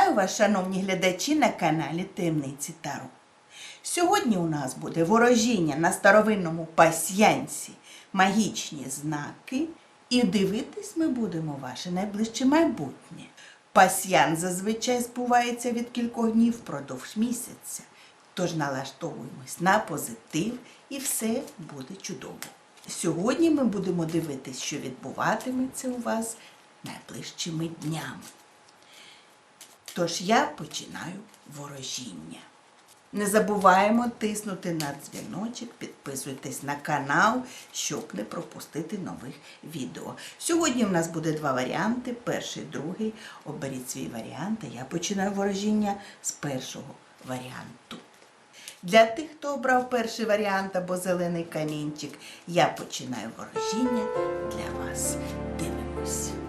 Вітаю вас, шановні глядачі, на каналі Таємниці Таро. Сьогодні у нас буде ворожіння на старовинному пасьянці, магічні знаки, і дивитись ми будемо ваше найближче майбутнє. Пасьян зазвичай збувається від кількох днів впродовж місяця. Тож налаштовуємось на позитив і все буде чудово. Сьогодні ми будемо дивитись, що відбуватиметься у вас найближчими днями. Тож я починаю ворожіння. Не забуваємо тиснути на дзвіночок, підписуйтесь на канал, щоб не пропустити нових відео. Сьогодні в нас буде два варіанти: перший, другий. Оберіть свій варіант, а я починаю ворожіння з першого варіанту. Для тих, хто обрав перший варіант або зелений камінчик, я починаю ворожіння для вас. Дивимось.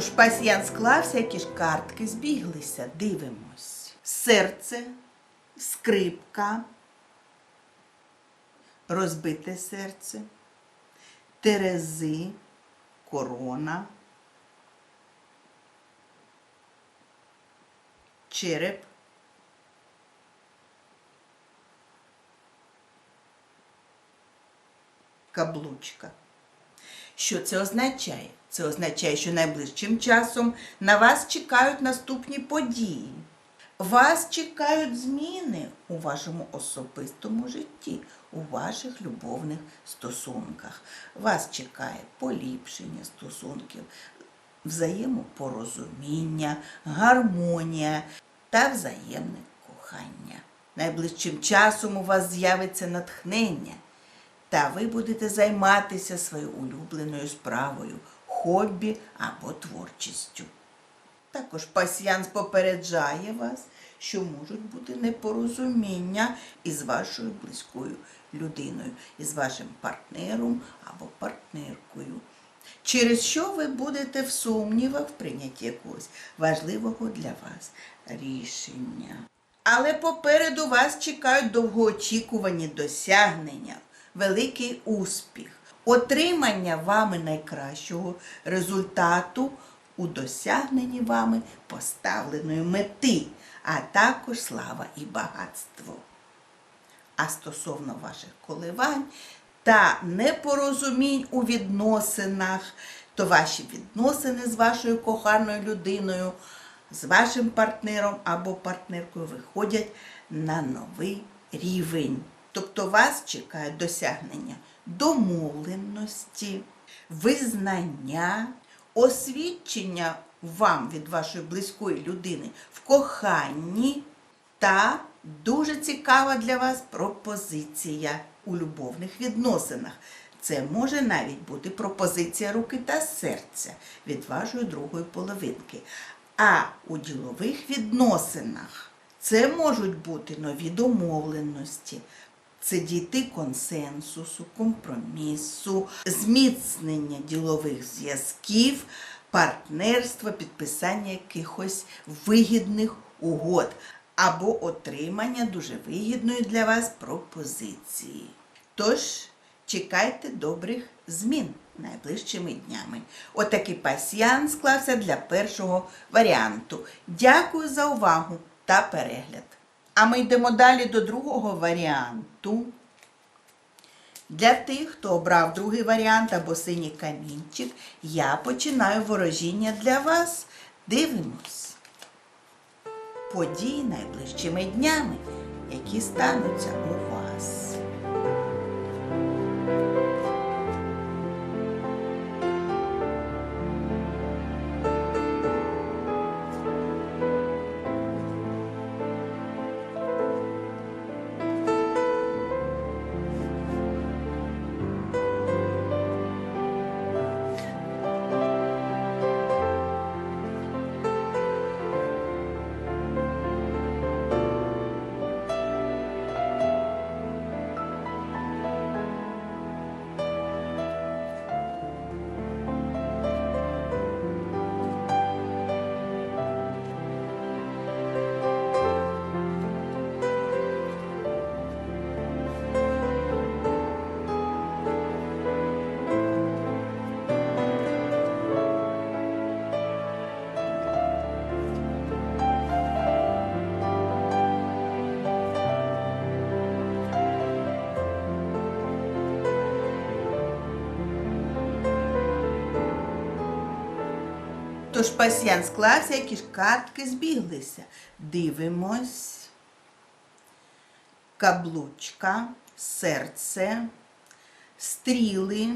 Тож пасьян склався, які ж картки збіглися. Дивимось. Серце, скрипка, розбите серце, терези, корона, череп, каблучка. Що це означає? Це означає, що найближчим часом на вас чекають наступні події. Вас чекають зміни у вашому особистому житті, у ваших любовних стосунках. Вас чекає поліпшення стосунків, взаємопорозуміння, гармонія та взаємне кохання. Найближчим часом у вас з'явиться натхнення та ви будете займатися своєю улюбленою справою, хобі або творчістю. Також пасьянс попереджає вас, що можуть бути непорозуміння із вашою близькою людиною, із вашим партнером або партнеркою, через що ви будете в сумнівах в прийнятті якогось важливого для вас рішення. Але попереду вас чекають довгоочікувані досягнення, великий успіх, отримання вами найкращого результату у досягненні вами поставленої мети, а також слава і багатство. А стосовно ваших коливань та непорозумінь у відносинах, то ваші відносини з вашою коханою людиною, з вашим партнером або партнеркою виходять на новий рівень. Тобто вас чекає досягнення домовленості, визнання, освідчення вам від вашої близької людини в коханні та дуже цікава для вас пропозиція у любовних відносинах. Це може навіть бути пропозиція руки та серця від вашої другої половинки. А у ділових відносинах це можуть бути нові домовленості, це дійти консенсусу, компромісу, зміцнення ділових зв'язків, партнерства, підписання якихось вигідних угод або отримання дуже вигідної для вас пропозиції. Тож чекайте добрих змін найближчими днями. Отакий пасіян склався для першого варіанту. Дякую за увагу та перегляд. А ми йдемо далі до другого варіанту. Для тих, хто обрав другий варіант або синій камінчик, я починаю ворожіння для вас. Дивимось. Події найближчими днями, які стануться у Тож пасьян склався, які ж картки збіглися. Дивимось. Каблучка, серце, стріли.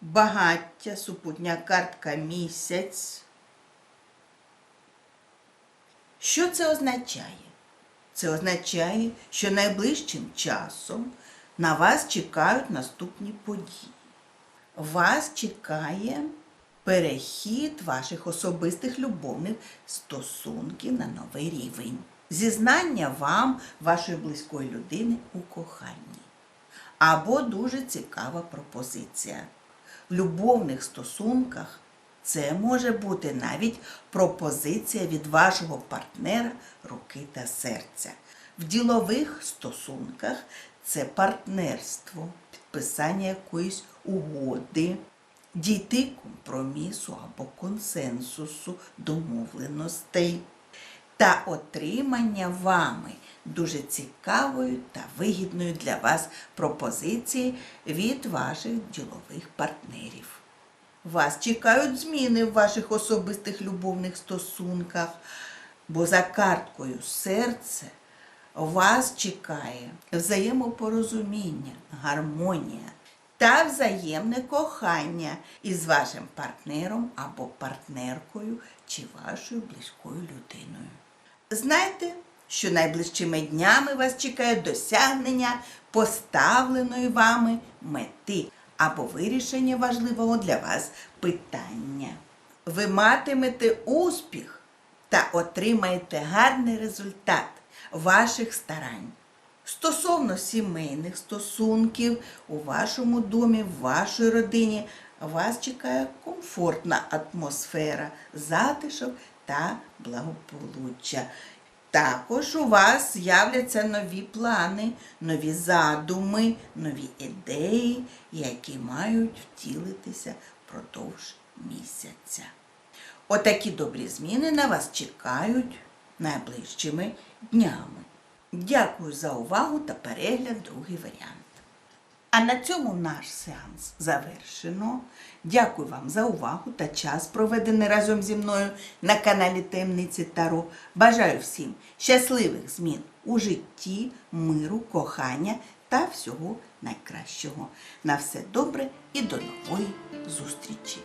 Багаття, супутня картка місяць. Що це означає? Це означає, що найближчим часом на вас чекають наступні події. Вас чекає перехід ваших особистих любовних стосунків на новий рівень. Зізнання вам вашої близької людини у коханні. Або дуже цікава пропозиція. В любовних стосунках це може бути навіть пропозиція від вашого партнера руки та серця. В ділових стосунках це партнерство, підписання якоїсь угоди, дійти компромісу або консенсусу домовленостей та отримання вами дуже цікавої та вигідної для вас пропозиції від ваших ділових партнерів. Вас чекають зміни в ваших особистих любовних стосунках, бо за карткою серце вас чекає взаємопорозуміння, гармонія та взаємне кохання із вашим партнером або партнеркою чи вашою близькою людиною. Знайте, що найближчими днями вас чекає досягнення поставленої вами мети або вирішення важливого для вас питання. Ви матимете успіх та отримаєте гарний результат ваших старань. Стосовно сімейних стосунків у вашому домі, в вашій родині вас чекає комфортна атмосфера, затишок та благополуччя. Також у вас з'являться нові плани, нові задуми, нові ідеї, які мають втілитися впродовж місяця. Отакі добрі зміни на вас чекають найближчими днями. Дякую за увагу та перегляд другий варіант. А на цьому наш сеанс завершено. Дякую вам за увагу та час, проведений разом зі мною на каналі Таємниці Таро. Бажаю всім щасливих змін у житті, миру, кохання та всього найкращого. На все добре і до нової зустрічі!